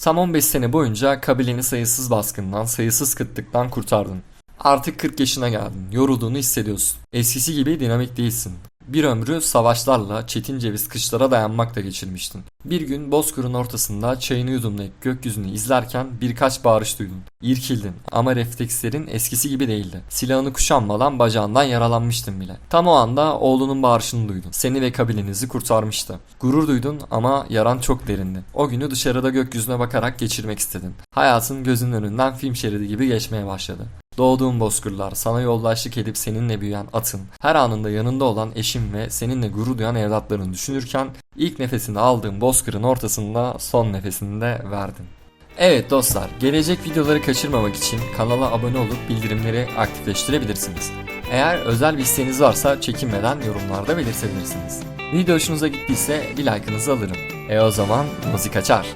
Tam 15 sene boyunca kabileni sayısız baskından, sayısız kıtlıktan kurtardın. Artık 40 yaşına geldin. Yorulduğunu hissediyorsun. Eskisi gibi dinamik değilsin. Bir ömrü savaşlarla, çetin ceviz kışlara dayanmakla geçirmiştin. Bir gün bozkırın ortasında çayını yudumlayıp gökyüzünü izlerken birkaç bağırış duydun. İrkildin ama reflekslerin eskisi gibi değildi. Silahını kuşanmadan bacağından yaralanmıştın bile. Tam o anda oğlunun bağırışını duydun. Seni ve kabilenizi kurtarmıştı. Gurur duydun ama yaran çok derindi. O günü dışarıda gökyüzüne bakarak geçirmek istedin. Hayatın gözünün önünden film şeridi gibi geçmeye başladı. Doğduğun bozkırlar, sana yoldaşlık edip seninle büyüyen atın, her anında yanında olan eşin ve seninle gurur duyan evlatlarını düşünürken ilk nefesini aldığın bozkırın ortasında son nefesini de verdin. Evet dostlar, gelecek videoları kaçırmamak için kanala abone olup bildirimleri aktifleştirebilirsiniz. Eğer özel bir isteğiniz varsa çekinmeden yorumlarda belirtebilirsiniz. Video hoşunuza gittiyse bir like'ınızı alırım. E o zaman müzik açar.